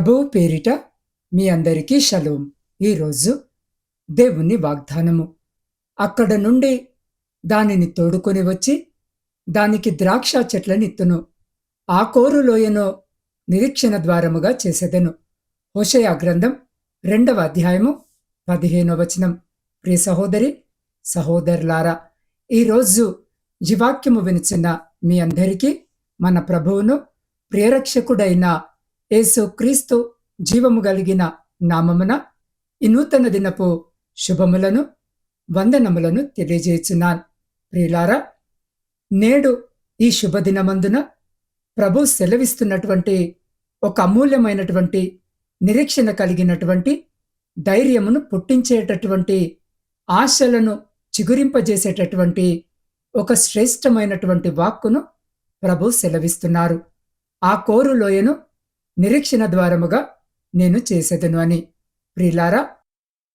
ప్రభువు పేరిట మీ అందరికీ షలోం. ఈరోజు దేవుని వాగ్దానము. అక్కడ నుండి దానిని తోడుకొని వచ్చి దానికి ద్రాక్ష చెట్లనిత్తును ఆ కోరు లోయను నిరీక్షణ ద్వారముగా చేసెదను. హోషయ గ్రంథం రెండవ అధ్యాయము పదిహేనో వచనం. ప్రియ సహోదరి సహోదరులారా ఈరోజు జీవాక్యము వినిచిన మీ అందరికీ మన ప్రభువును ప్రియరక్షకుడైన యేసు క్రీస్తు జీవము కలిగిన నామమున ఈ నూతన దినపు శుభములను వందనములను తెలియజేస్తున్నాను. ప్రియులారా నేడు ఈ శుభదినమందున ప్రభు సెలవిస్తున్నటువంటి ఒక అమూల్యమైనటువంటి నిరీక్షణ కలిగినటువంటి ధైర్యమును పుట్టించేటటువంటి ఆశలను చిగురింపజేసేటటువంటి ఒక శ్రేష్టమైనటువంటి వాక్కును ప్రభు సెలవిస్తున్నారు. ఆ కోరు లోయను నిరీక్షణ ద్వారముగా నేను చేసేదను అని. ప్రిలారా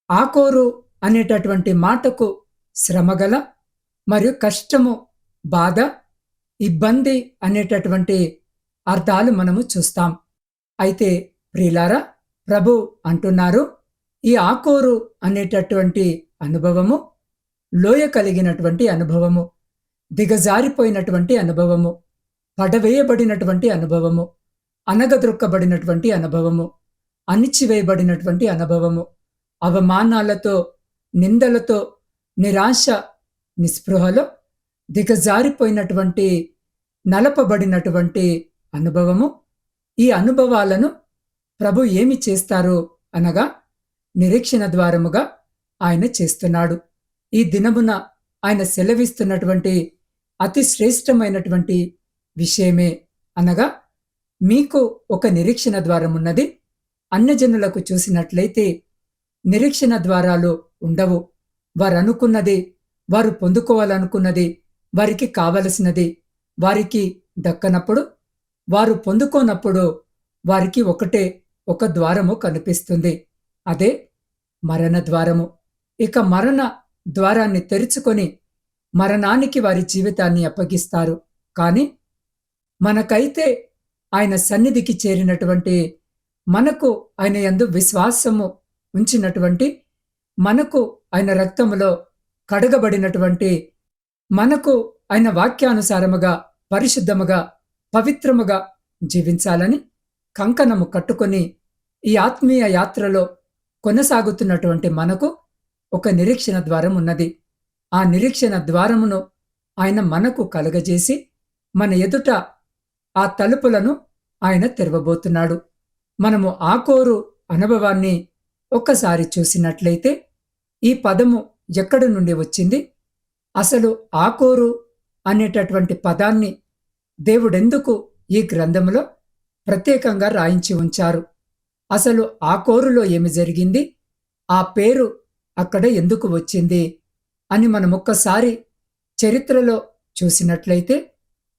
ఆకోరు అనేటటువంటి మాటకు శ్రమగల మరియు కష్టము బాధ ఇబ్బంది అనేటటువంటి అర్థాలు మనము చూస్తాం. అయితే ప్రిలారా ప్రభు అంటున్నారు ఈ ఆకోరు అనేటటువంటి అనుభవము లోయ కలిగినటువంటి అనుభవము దిగజారిపోయినటువంటి అనుభవము పడవేయబడినటువంటి అనుభవము అనగదొక్కబడినటువంటి అనుభవము అణిచివేయబడినటువంటి అనుభవము అవమానాలతో నిందలతో నిరాశ నిస్పృహలో దిగజారిపోయినటువంటి నలపబడినటువంటి అనుభవము. ఈ అనుభవాలను ప్రభు ఏమి చేస్తారు అనగా నిరీక్షణ ద్వారముగా ఆయన చేస్తున్నాడు. ఈ దినమున ఆయన సెలవిస్తున్నటువంటి అతి శ్రేష్టమైనటువంటి విషయమే అనగా మీకు ఒక నిరీక్షణ ద్వారం ఉన్నది. అన్యజనులకు చూసినట్లయితే నిరీక్షణ ద్వారాలు ఉండవు. వారు అనుకున్నది వారు పొందుకోవాలనుకున్నది వారికి కావలసినది వారికి దక్కనప్పుడు వారు పొందుకోనప్పుడు వారికి ఒకటే ఒక ద్వారము కనిపిస్తుంది. అదే మరణ ద్వారము. ఇక మరణ ద్వారాన్ని తెరుచుకొని మరణానికి వారి జీవితాన్ని అప్పగిస్తారు. కానీ మనకైతే ఆయన సన్నిధికి చేరినటువంటి మనకు ఆయన యందు విశ్వాసము ఉంచినటువంటి మనకు ఆయన రక్తములో కడగబడినటువంటి మనకు ఆయన వాక్యానుసారముగా పరిశుద్ధముగా పవిత్రముగా జీవించాలని కంకణము కట్టుకొని ఈ ఆత్మీయ యాత్రలో కొనసాగుతున్నటువంటి మనకు ఒక నిరీక్షణ ద్వారం ఉన్నది. ఆ నిరీక్షణ ద్వారమును ఆయన మనకు కలగజేసి మన ఎదుట ఆ తలుపులను ఆయన తెరవబోతున్నాడు. మనము ఆకోరు అనుభవాన్ని ఒక్కసారి చూసినట్లయితే ఈ పదము ఎక్కడి నుండి వచ్చింది? అసలు ఆకోరు అనేటటువంటి పదాన్ని దేవుడెందుకు ఈ గ్రంథంలో ప్రత్యేకంగా రాయించి ఉంచారు? అసలు ఆ కోరులో ఏమి జరిగింది? ఆ పేరు అక్కడ ఎందుకు వచ్చింది? అని మనం ఒక్కసారి చరిత్రలో చూసినట్లయితే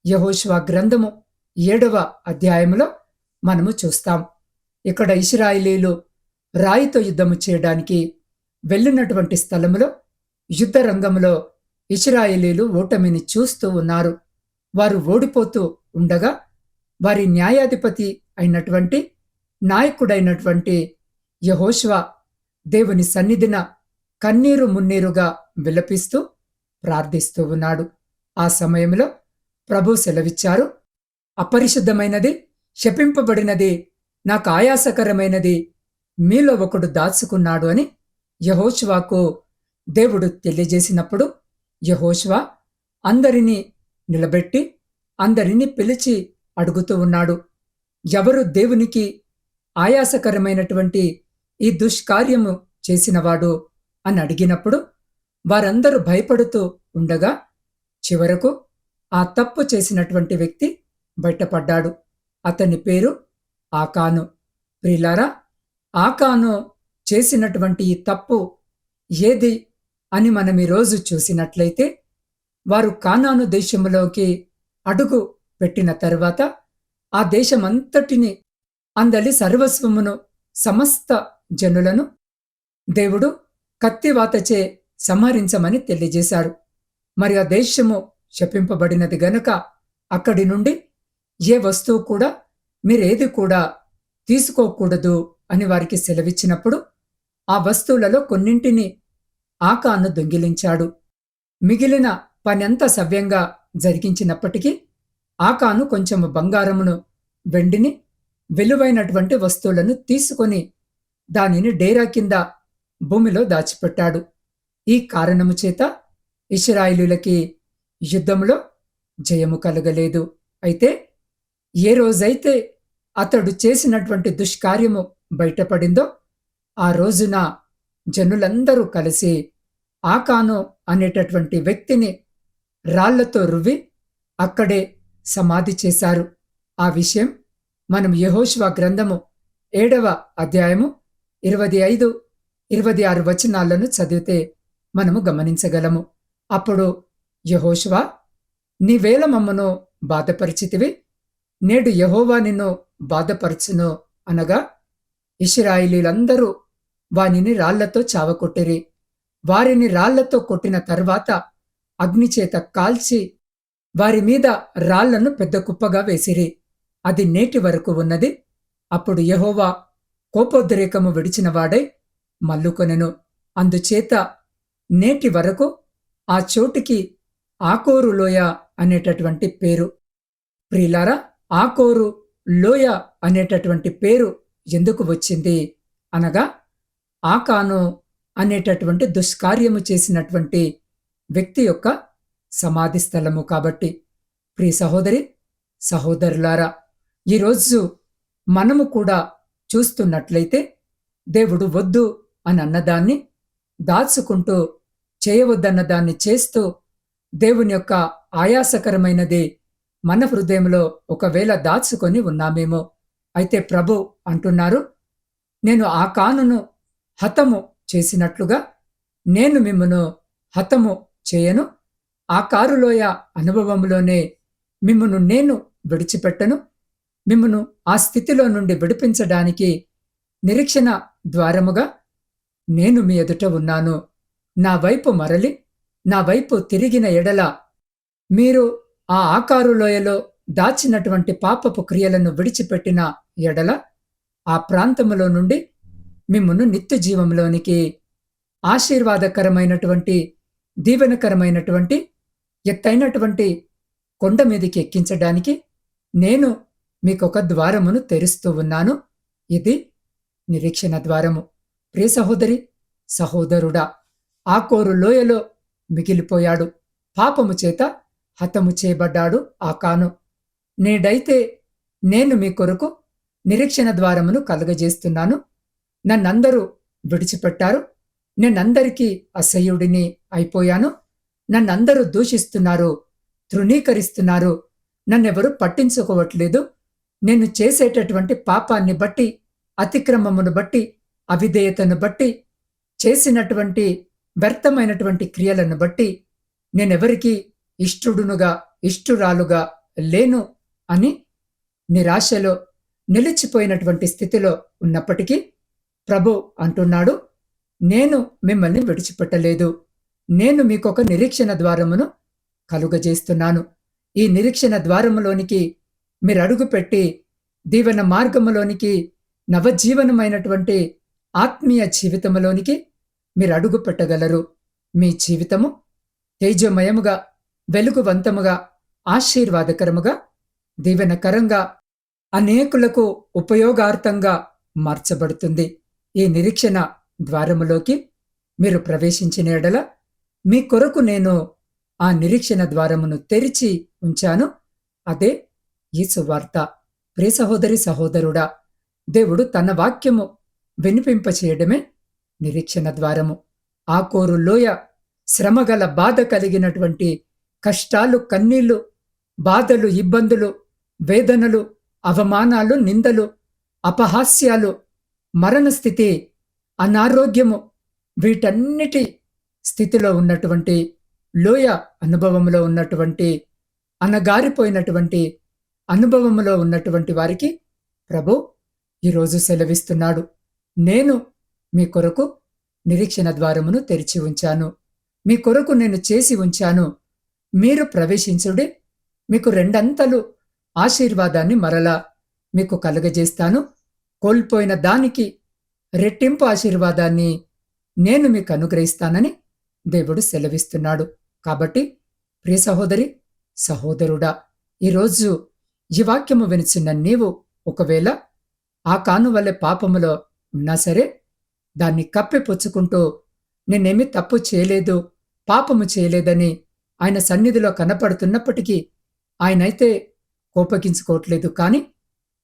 యహోష్వా గ్రంథము ఏడవ అధ్యాయంలో మనము చూస్తాం. ఇక్కడ ఇస్రాయిలీలు రాయితో యుద్ధము చేయడానికి వెళ్ళినటువంటి స్థలంలో యుద్ధ రంగంలో ఇస్రాయేలీలు ఓటమిని చూస్తూ ఉన్నారు. వారు ఓడిపోతూ ఉండగా వారి న్యాయాధిపతి అయినటువంటి నాయకుడైనటువంటి యహోష్వా దేవుని సన్నిధిన కన్నీరు మున్నీరుగా విలపిస్తూ ప్రార్థిస్తూ ఉన్నాడు. ఆ సమయంలో ప్రభు సెలవిచ్చారు అపరిశుద్ధమైనది శపింపబడినది నాకు ఆయాసకరమైనది మీలో ఒకడు దాచుకున్నాడు అని యహోష్వాకు దేవుడు తెలియజేసినప్పుడు యహోష్వా అందరినీ నిలబెట్టి అందరినీ పిలిచి అడుగుతూ ఉన్నాడు. ఎవరు దేవునికి ఆయాసకరమైనటువంటి ఈ దుష్కార్యము చేసినవాడు అని అడిగినప్పుడు వారందరూ భయపడుతూ ఉండగా చివరకు ఆ తప్పు చేసినటువంటి వ్యక్తి బయటపడ్డాడు. అతని పేరు ఆకాను. ప్రిలారా ఆకాను చేసినటువంటి ఈ తప్పు ఏది అని మనం ఈరోజు చూసినట్లయితే వారు కానాను దేశంలోకి అడుగు పెట్టిన తర్వాత ఆ దేశమంతటిని అందలి సర్వస్వమును సమస్త జనులను దేవుడు కత్తివాతచే సంహరించమని తెలియజేశారు. మరి ఆ దేశము శపింపబడినది గనుక అక్కడి నుండి ఏ వస్తువు కూడా మీరేది కూడా తీసుకోకూడదు అని వారికి సెలవిచ్చినప్పుడు ఆ వస్తువులలో కొన్నింటిని ఆకాను దొంగిలించాడు. మిగిలిన పనంతా సవ్యంగా జరిగించినప్పటికీ ఆకాను కొంచెం బంగారమును వెండిని విలువైనటువంటి వస్తువులను తీసుకొని దానిని డేరా కింద భూమిలో దాచిపెట్టాడు. ఈ కారణము చేత ఇస్రాయిలులకి యుద్ధంలో జయము కలగలేదు. అయితే ఏ రోజైతే అతడు చేసినటువంటి దుష్కార్యము బయటపడిందో ఆ రోజున జనులందరూ కలిసి ఆకాను అనేటటువంటి వ్యక్తిని రాళ్ళతో రువ్వి అక్కడే సమాధి చేశారు. ఆ విషయం మనం యహోష్వా గ్రంథము ఏడవ అధ్యాయము ఇరవై ఐదు ఇరవై ఆరు వచనాలను చదివితే మనము గమనించగలము. అప్పుడు యహోష్వా నీ మమ్మను బాధపరిచితివి? నేడు యహోవా నిన్ను బాధపరచును అనగా ఇష్రాయిలీలందరూ వానిని రాళ్ళతో చావకొట్టిరి. వారిని రాళ్ళతో కొట్టిన తర్వాత అగ్నిచేత కాల్చి వారి మీద రాళ్ళను పెద్ద కుప్పగా వేసిరి. అది నేటి వరకు ఉన్నది. అప్పుడు యహోవా కోపోద్రేకము విడిచినవాడై మల్లుకొనెను. అందుచేత నేటి వరకు ఆ చోటికి ఆకోరులోయ అనేటటువంటి పేరు. ప్రిలారా ఆకోరు లోయ అనేటటువంటి పేరు ఎందుకు వచ్చింది? అనగా ఆకాను అనేటటువంటి దుష్కార్యము చేసినటువంటి వ్యక్తి యొక్క సమాధి స్థలము కాబట్టి. ప్రియ సహోదరి సహోదరులారా ఈరోజు మనము కూడా చూస్తున్నట్లయితే దేవుడు వద్దు అని అన్నదాన్ని దాచుకుంటూ చేయవద్దన్న దాన్ని చేస్తూ దేవుని యొక్క ఆయాసకరమైనది మన హృదయంలో ఒకవేళ దాచుకొని ఉన్నామేమో. అయితే ప్రభు అంటున్నారు నేను ఆ కానును హతము చేసినట్లుగా నేను మిమ్మను హతము చేయను. ఆ కారులోయ అనుభవంలోనే మిమ్మను నేను విడిచిపెట్టను. మిమ్మను ఆ స్థితిలో నుండి విడిపించడానికి నిరీక్షణ ద్వారముగా నేను మీ ఎదుట ఉన్నాను. నా వైపు మరలి నా వైపు తిరిగిన ఎడల మీరు ఆ ఆకారులోయలో దాచినటువంటి పాపపు క్రియలను విడిచిపెట్టిన ఎడల ఆ ప్రాంతములో నుండి మిమ్మను నిత్య జీవంలోనికి ఆశీర్వాదకరమైనటువంటి దీవెనకరమైనటువంటి ఎత్తైనటువంటి కొండ మీదకి ఎక్కించడానికి నేను మీకొక ద్వారమును తెరుస్తూ ఉన్నాను. ఇది నిరీక్షణ ద్వారము. ప్రియ సహోదరి సహోదరుడా ఆకోరు లోయలో మిగిలిపోయాడు. పాపము చేత హతము చేయబడ్డాడు ఆకాను నేడైతే నేను మీ కొరకు నిరీక్షణ ద్వారమును కలుగజేస్తున్నాను. నన్నందరూ విడిచిపెట్టారు. నేనందరికీ అసహ్యుడిని అయిపోయాను. నన్నందరూ దూషిస్తున్నారు తృణీకరిస్తున్నారు. నన్నెవరూ పట్టించుకోవట్లేదు. నేను చేసేటటువంటి పాపాన్ని బట్టి అతిక్రమమును బట్టి అవిధేయతను బట్టి చేసినటువంటి వ్యర్థమైనటువంటి క్రియలను బట్టి నేనెవరికీ ఇష్టుడునుగా ఇష్టురాలుగా లేను అని నిరాశలో నిలిచిపోయినటువంటి స్థితిలో ఉన్నప్పటికీ ప్రభు అంటున్నాడు నేను మిమ్మల్ని విడిచిపెట్టలేదు. నేను మీకొక నిరీక్షణ ద్వారమును కలుగజేస్తున్నాను. ఈ నిరీక్షణ ద్వారములోనికి మీరు అడుగుపెట్టి దీవెన మార్గములోనికి నవజీవనమైనటువంటి ఆత్మీయ జీవితములోనికి మీరు అడుగు పెట్టగలరు మీ జీవితము తేజమయముగా వెలుగువంతముగా ఆశీర్వాదకరముగా దీవెనకరంగా అనేకులకు ఉపయోగార్థంగా మార్చబడుతుంది. ఈ నిరీక్షణ ద్వారములోకి మీరు ప్రవేశించిన ఎడల మీ కొరకు నేను ఆ నిరీక్షణ ద్వారమును తెరిచి ఉంచాను. అదే ఈ సువార్త. ప్రియ సహోదరి సహోదరుడా దేవుడు తన వాక్యము వినిపింపచేయడమే నిరీక్షణ ద్వారము. ఆ కోరు లోయ శ్రమగల బాధ కలిగినటువంటి కష్టాలు కన్నీళ్ళు బాధలు ఇబ్బందులు వేదనలు అవమానాలు నిందలు అపహాస్యాలు మరణస్థితి అనారోగ్యము వీటన్నిటి స్థితిలో ఉన్నటువంటి లోయ అనుభవంలో ఉన్నటువంటి అనగారిపోయినటువంటి అనుభవములో ఉన్నటువంటి వారికి ప్రభు ఈరోజు సెలవిస్తున్నాడు. నేను మీ కొరకు నిరీక్షణ ద్వారమును తెరిచి ఉంచాను. మీ కొరకు నేను చేసి ఉంచాను. మీరు ప్రవేశించుడి మీకు రెండంతలు ఆశీర్వాదాన్ని మరలా మీకు కలుగజేస్తాను. కోల్పోయిన దానికి రెట్టింపు ఆశీర్వాదాన్ని నేను మీకు అనుగ్రహిస్తానని దేవుడు సెలవిస్తున్నాడు. కాబట్టి ప్రియ సహోదరి సహోదరుడా ఈరోజు ఈ వాక్యము వినిచిన నీవు ఒకవేళ ఆ కానువల్లే పాపములో ఉన్నా సరే దాన్ని కప్పిపుచ్చుకుంటూ నేనేమి తప్పు చేయలేదు పాపము చేయలేదని ఆయన సన్నిధిలో కనపడుతున్నప్పటికీ ఆయనైతే కోపగించుకోవట్లేదు. కానీ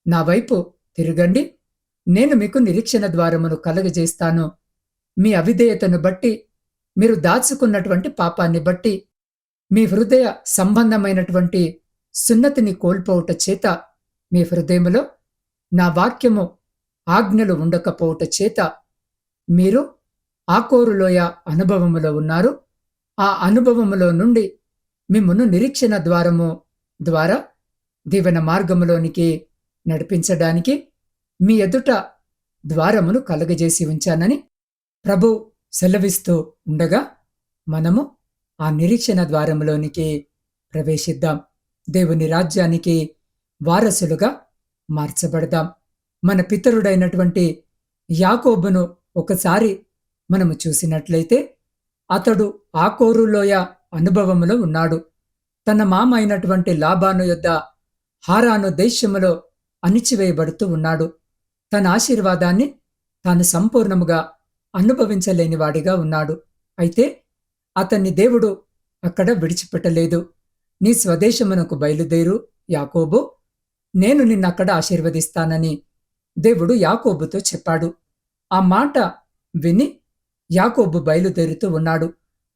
నా వైపు తిరగండి. నేను మీకు నిరీక్షణ ద్వారమును కలగజేస్తాను. మీ అవిధేయతను బట్టి మీరు దాచుకున్నటువంటి పాపాన్ని బట్టి మీ హృదయ సంబంధమైనటువంటి సున్నతిని కోల్పోవుట చేత మీ హృదయములో నా వాక్యము ఆజ్ఞలు ఉండకపోవుట చేత మీరు ఆకోరులోయ అనుభవములో ఉన్నారు. ఆ అనుభవములో నుండి మిమ్మను నిరీక్షణ ద్వారము ద్వారా దీవెన మార్గములోనికి నడిపించడానికి మీ ఎదుట ద్వారమును కలుగజేసి ఉంచానని ప్రభు సెలవిస్తూ ఉండగా మనము ఆ నిరీక్షణ ద్వారములోనికి ప్రవేశిద్దాం. దేవుని రాజ్యానికి వారసులుగా మార్చబడదాం. మన పితరుడైనటువంటి యాకోబును ఒకసారి మనము చూసినట్లయితే అతడు ఆకోరులోయ అనుభవములో ఉన్నాడు. తన మామ అయినటువంటి లాభాను యొద్ద హారాను దేశములో అణిచివేయబడుతూ ఉన్నాడు. తన ఆశీర్వాదాన్ని తాను సంపూర్ణముగా అనుభవించలేనివాడిగా ఉన్నాడు. అయితే అతన్ని దేవుడు అక్కడ విడిచిపెట్టలేదు. నీ స్వదేశమునకు బయలుదేరు యాకోబు. నేను నిన్నక్కడ ఆశీర్వదిస్తానని దేవుడు యాకోబుతో చెప్పాడు. ఆ మాట విని యాకోబు బయలుదేరుతూ ఉన్నాడు.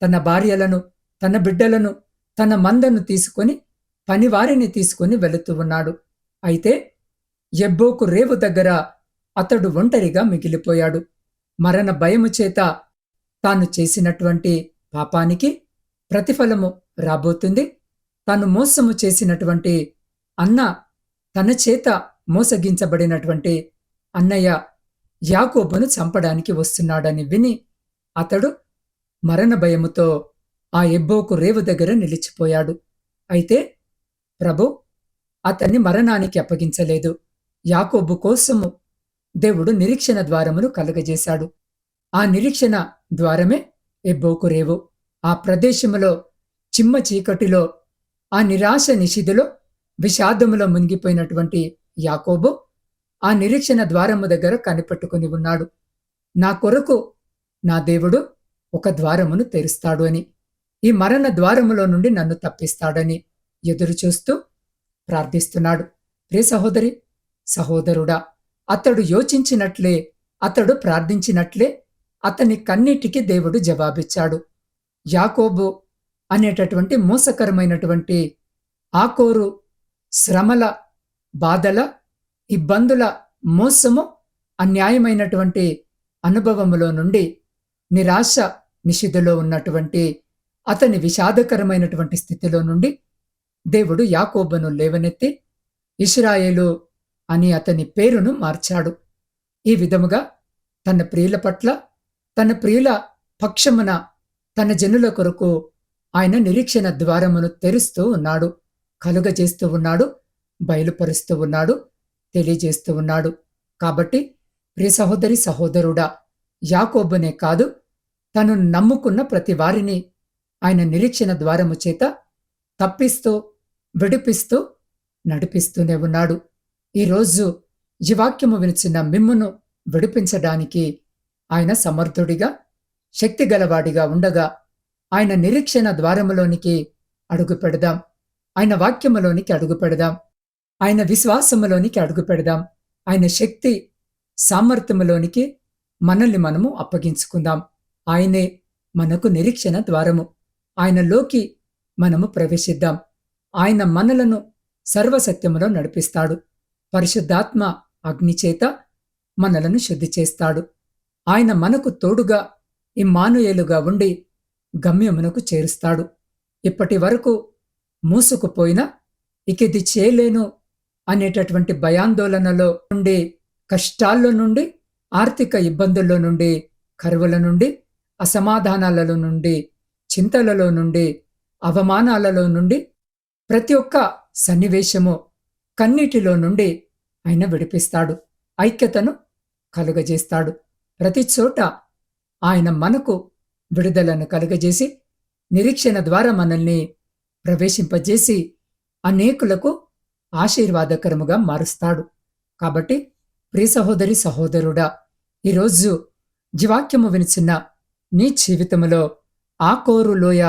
తన భార్యలను తన బిడ్డలను తన మందను తీసుకొని పనివారిని తీసుకొని వెళుతూ ఉన్నాడు. అయితే ఎబ్బోకు రేవు దగ్గర అతడు ఒంటరిగా మిగిలిపోయాడు. మరణ భయము చేత తాను చేసినటువంటి పాపానికి ప్రతిఫలము రాబోతుంది. తాను మోసము చేసినటువంటి అన్న తన చేత మోసగించబడినటువంటి అన్నయ్య యాకోబును చంపడానికి వస్తున్నాడని విని అతడు మరణ భయముతో ఆ ఎబ్బోకు రేవు దగ్గర నిలిచిపోయాడు. అయితే ప్రభు అతన్ని మరణానికి అప్పగించలేదు. యాకోబు కోసము దేవుడు నిరీక్షణ ద్వారమును కలగజేశాడు. ఆ నిరీక్షణ ద్వారమే ఎబ్బోకు రేవు. ఆ ప్రదేశములో చిమ్మ చీకటిలో ఆ నిరాశ నిషిధిలో విషాదములో మునిగిపోయినటువంటి యాకోబు ఆ నిరీక్షణ ద్వారము దగ్గర కనిపెట్టుకుని ఉన్నాడు. నా కొరకు నా దేవుడు ఒక ద్వారమును తెరుస్తాడు అని. ఈ మరణ ద్వారములో నుండి నన్ను తప్పిస్తాడని ఎదురు చూస్తూ ప్రార్థిస్తున్నాడు. ప్రే సహోదరి సహోదరుడా అతడు యోచించినట్లే అతడు ప్రార్థించినట్లే అతని కన్నిటికి దేవుడు జవాబిచ్చాడు. యాకోబు అనేటటువంటి మోసకరమైనటువంటి ఆకోరు శ్రమల బాధల ఇబ్బందుల మోసము అన్యాయమైనటువంటి అనుభవములో నుండి నిరాశ నిషిధిలో ఉన్నటువంటి అతని విషాదకరమైనటువంటి స్థితిలో నుండి దేవుడు యాకోబను లేవనెత్తి ఇస్రాయేలు అని అతని పేరును మార్చాడు. ఈ విధముగా తన ప్రియుల పట్ల తన ప్రియుల పక్షమున తన జనుల కొరకు ఆయన నిరీక్షణ ద్వారమును తెరుస్తూ ఉన్నాడు. కలుగజేస్తూ ఉన్నాడు బయలుపరుస్తూ ఉన్నాడు తెలియజేస్తూ ఉన్నాడు. కాబట్టి ప్రియ సహోదరి సహోదరుడా యాకోబునే కాదు తను నమ్ముకున్న ప్రతి వారిని ఆయన నిరీక్షణ ద్వారము చేత తప్పిస్తూ విడిపిస్తూ నడిపిస్తూనే ఉన్నాడు. ఈరోజు ఈ వాక్యము వినిచిన మిమ్మును విడిపించడానికి ఆయన సమర్థుడిగా శక్తిగలవాడిగా ఉండగా ఆయన నిరీక్షణ ద్వారములోనికి అడుగు పెడదాం. ఆయన వాక్యములోనికి అడుగు పెడదాం. ఆయన విశ్వాసములోనికి అడుగు పెడదాం. ఆయన శక్తి సామర్థ్యములోనికి మనల్ని మనము అప్పగించుకుందాం. ఆయనే మనకు నిరీక్షణ ద్వారము. ఆయనలోకి మనము ప్రవేశిద్దాం. ఆయన మనలను సర్వసత్యములో నడిపిస్తాడు. పరిశుద్ధాత్మ అగ్నిచేత మనలను శుద్ధి చేస్తాడు. ఆయన మనకు తోడుగా ఇమ్మానుయేలుగా ఉండి గమ్యమునకు చేరుస్తాడు. ఇప్పటి వరకు మూసుకుపోయిన ఇకిది చేయలేను అనేటటువంటి భయాందోళనలో ఉండే కష్టాల్లో నుండి ఆర్థిక ఇబ్బందుల్లో నుండి కరువుల నుండి అసమాధానాలలో నుండి చింతలలో నుండి అవమానాలలో నుండి ప్రతి ఒక్క సన్నివేశము కన్నీటిలో నుండి ఆయన విడిపిస్తాడు. ఐక్యతను కలుగజేస్తాడు. ప్రతి చోట ఆయన మనకు విడుదలను కలుగజేసి నిరీక్షణ ద్వారా మనల్ని ప్రవేశింపజేసి అనేకులకు ఆశీర్వాదకరముగా మారుస్తాడు. కాబట్టి ప్రియ సహోదరి సహోదరుడా ఈరోజు జీవాక్యము వినిచిన నీ జీవితములో ఆ కోరు లోయ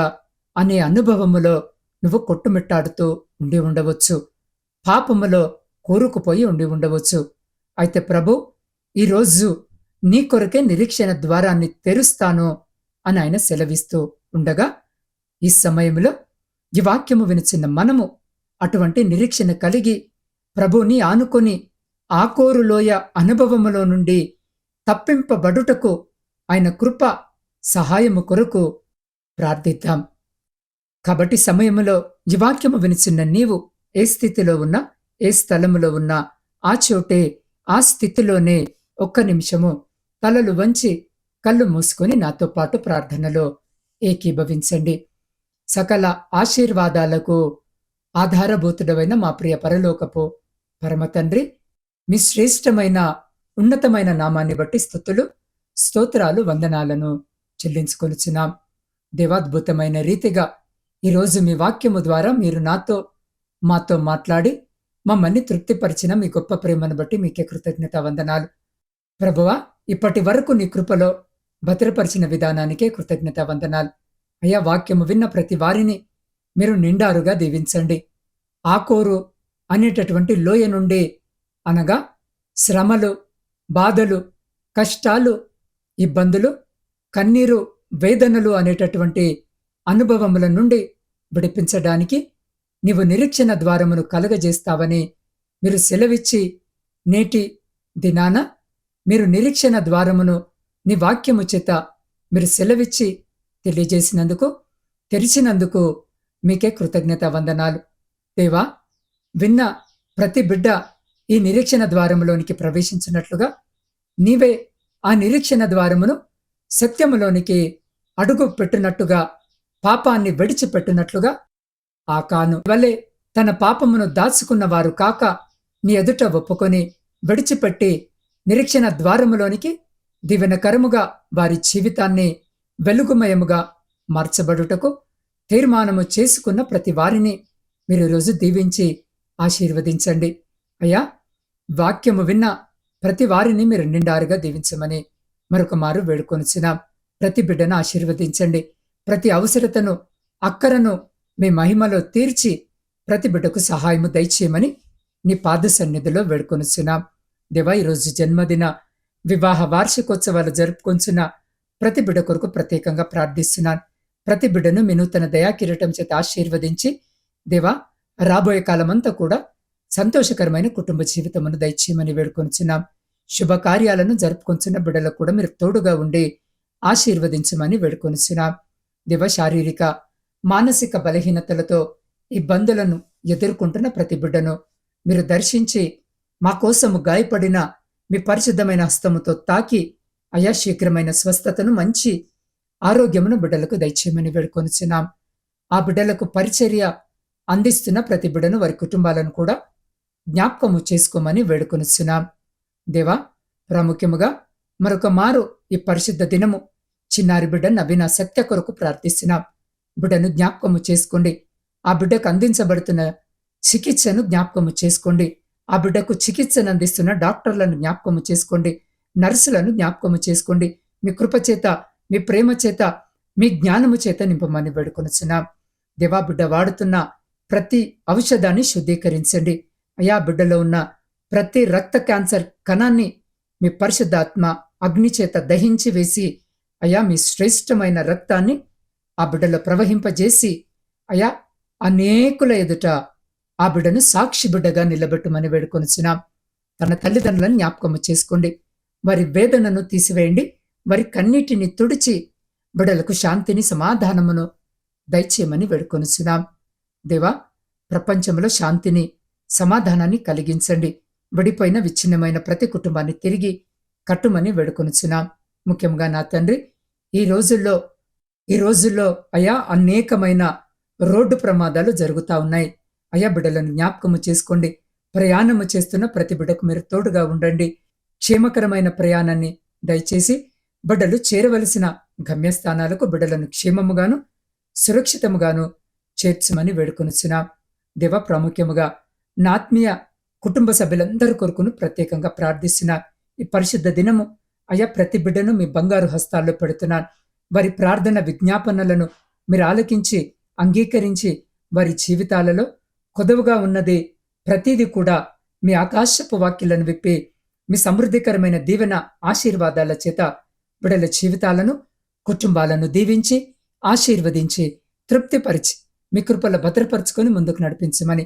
అనే అనుభవములో నువ్వు కొట్టుమిట్టాడుతూ ఉండి ఉండవచ్చు. పాపములో కూరుకుపోయి ఉండి ఉండవచ్చు. అయితే ప్రభు ఈరోజు నీ కొరకే నిరీక్షణ ద్వారాన్ని తెరుస్తాను అని ఆయన సెలవిస్తూ ఉండగా ఈ సమయంలో ఈ వాక్యము వినిచిన మనము అటువంటి నిరీక్షణ కలిగి ప్రభుని ఆనుకొని ఆకోరులోయ అనుభవములో నుండి తప్పింపబడుటకు ఆయన కృప సహాయము కొరకు ప్రార్థిద్దాం. కాబట్టి సమయములో ఈ వాక్యము వినిచిన్న నీవు ఏ స్థితిలో ఉన్నా ఏ స్థలములో ఉన్నా ఆ చోటే ఆ స్థితిలోనే ఒక్క నిమిషము తలలు వంచి కళ్ళు మూసుకొని నాతో పాటు ప్రార్థనలో ఏకీభవించండి. సకల ఆశీర్వాదాలకు ఆధారభూతుడమైన మా ప్రియ పరలోకపు పరమతండ్రి తండ్రి మీ శ్రేష్టమైన ఉన్నతమైన నామాన్ని బట్టి స్థుతులు స్తోత్రాలు వందనాలను చెల్లించుకొలుచున్నాం దేవాద్భుతమైన రీతిగా ఈరోజు మీ వాక్యము ద్వారా మీరు నాతో మాతో మాట్లాడి మమ్మల్ని తృప్తిపరిచిన మీ గొప్ప ప్రేమను బట్టి మీకే కృతజ్ఞత వందనాలు. ప్రభువా ఇప్పటి వరకు నీ కృపలో భద్రపరిచిన విధానానికే కృతజ్ఞత వందనాలు. అయ్యా వాక్యము విన్న ప్రతి వారిని మీరు నిండారుగా దీవించండి. ఆకోరు అనేటటువంటి లోయ నుండి అనగా శ్రమలు బాధలు కష్టాలు ఇబ్బందులు కన్నీరు వేదనలు అనేటటువంటి అనుభవముల నుండి విడిపించడానికి నీవు నిరీక్షణ ద్వారమును కలుగజేస్తావని మీరు సెలవిచ్చి నేటి దినాన మీరు నిరీక్షణ ద్వారమును నీ వాక్యము చేత మీరు సెలవిచ్చి తెలియజేసినందుకు తెరిచినందుకు మీకే కృతజ్ఞత వందనాలు. దేవా విన్న ప్రతి బిడ్డ ఈ నిరీక్షణ ద్వారములోనికి ప్రవేశించినట్లుగా నీవే ఆ నిరీక్షణ ద్వారమును సత్యములోనికి అడుగు పెట్టినట్టుగా పాపాన్ని విడిచిపెట్టినట్లుగా ఆ కాను వలె తన పాపమును దాచుకున్నవారు కాక నీ ఎదుట ఒప్పుకొని విడిచిపెట్టి నిరీక్షణ ద్వారములోనికి దివెనకరముగా వారి జీవితాన్ని వెలుగుమయముగా మార్చబడుటకు తీర్మానము చేసుకున్న ప్రతి వారిని మీరు రోజు దీవించి ఆశీర్వదించండి. అయ్యా వాక్యము విన్న ప్రతి వారిని మీరు నిండారుగా దీవించమని మరొక మారు వేడుకొనిచ్చినాం ప్రతి బిడ్డను ఆశీర్వదించండి. ప్రతి అవసరతను అక్కరను మీ మహిమలో తీర్చి ప్రతి బిడ్డకు సహాయము దయచేయమని నీ పాద సన్నిధిలో వేడుకొనిచున్నాం. దేవా ఈరోజు జన్మదిన వివాహ వార్షికోత్సవాలు జరుపుకొంచున్న ప్రతి బిడ్డ కొరకు ప్రత్యేకంగా ప్రార్థిస్తున్నాను ప్రతి బిడ్డను మీ నూతన దయా కిరీటం చేత ఆశీర్వదించి దేవా రాబోయే కాలమంతా కూడా సంతోషకరమైన కుటుంబ జీవితమును దయచేయమని వేడుకొనిచున్నాం. శుభకార్యాలను జరుపుకొంచున్న బిడ్డలకు కూడా మీరు తోడుగా ఉండి ఆశీర్వదించమని వేడుకొనిచున్నాం. దివ శారీరక మానసిక బలహీనతలతో ఇబ్బందులను ఎదుర్కొంటున్న ప్రతి బిడ్డను మీరు దర్శించి మా కోసము గాయపడిన మీ పరిశుద్ధమైన హస్తముతో తాకి అయా శీఘ్రమైన స్వస్థతను మంచి ఆరోగ్యమును బిడ్డలకు దయచేయమని వేడుకొనిచున్నాం. ఆ బిడ్డలకు పరిచర్య అందిస్తున్న ప్రతి బిడ్డను వారి కుటుంబాలను కూడా జ్ఞాపకము చేసుకోమని వేడుకొనిచున్నాం. దేవా ప్రాముఖ్యముగా మరొక మారు ఈ పరిశుద్ధ దినము చిన్నారి బిడ్డ నవీన శక్తి కొరకు ప్రార్థిస్తున్నాం. బిడ్డను జ్ఞాపకము చేసుకోండి. ఆ బిడ్డకు అందించబడుతున్న చికిత్సను జ్ఞాపకము చేసుకోండి. ఆ బిడ్డకు చికిత్సను అందిస్తున్న డాక్టర్లను జ్ఞాపకము చేసుకోండి. నర్సులను జ్ఞాపకము చేసుకోండి. మీ కృపచేత మీ ప్రేమ చేత మీ జ్ఞానము చేత నింపమని వేడుకొనుచున్నాం. దేవా బిడ్డ వాడుతున్న ప్రతి ఔషధాన్ని శుద్ధీకరించండి. అయా బిడ్డలో ఉన్న ప్రతి రక్త క్యాన్సర్ కణాన్ని మీ పరిశుద్ధాత్మ అగ్నిచేత దహించి వేసి అయా మీ శ్రేష్టమైన రక్తాన్ని ఆ బిడ్డలో ప్రవహింపజేసి అయా అనేకుల ఎదుట ఆ బిడ్డను సాక్షి బిడ్డగా నిలబెట్టమని వేడుకొనిచున్నాం. తన తల్లిదండ్రులను జ్ఞాపకము చేసుకోండి. వారి వేదనను తీసివేయండి. వారి కన్నీటిని తుడిచి బిడలకు శాంతిని సమాధానమును దయచేయమని వేడుకొనిచున్నాం. దేవా ప్రపంచంలో శాంతిని సమాధానాన్ని కలిగించండి. విడిపోయిన విచ్ఛిన్నమైన ప్రతి కుటుంబాన్ని తిరిగి కట్టుమని వేడుకొనుచున్నాం. ముఖ్యంగా నా తండ్రి ఈ రోజుల్లో ఈ రోజుల్లో అయా అనేకమైన రోడ్డు ప్రమాదాలు జరుగుతా ఉన్నాయి. అయా బిడ్డలను జ్ఞాపకము చేసుకోండి. ప్రయాణము చేస్తున్న ప్రతి బిడ్డకు మీరు తోడుగా ఉండండి. క్షేమకరమైన ప్రయాణాన్ని దయచేసి బిడ్డలు చేరవలసిన గమ్యస్థానాలకు బిడ్డలను క్షేమముగాను సురక్షితముగాను చేర్చమని వేడుకొనుచున్నాం. దేవ ప్రాముఖ్యముగా నాత్మీయ కుటుంబ సభ్యులందరి కొరకును ప్రత్యేకంగా ప్రార్థిస్తున్నా. ఈ పరిశుద్ధ దినము అయా ప్రతి బిడ్డను మీ బంగారు హస్తాల్లో పెడుతున్నాను. వారి ప్రార్థన విజ్ఞాపనలను మీరు ఆలకించి అంగీకరించి వారి జీవితాలలో కొదవగా ఉన్నది ప్రతిదీ కూడా మీ ఆకాశపు వాక్యులను విప్పి మీ సమృద్ధికరమైన దీవెన ఆశీర్వాదాల చేత బిడల జీవితాలను కుటుంబాలను దీవించి ఆశీర్వదించి తృప్తిపరిచి మీ కృపల భద్రపరుచుకొని ముందుకు నడిపించమని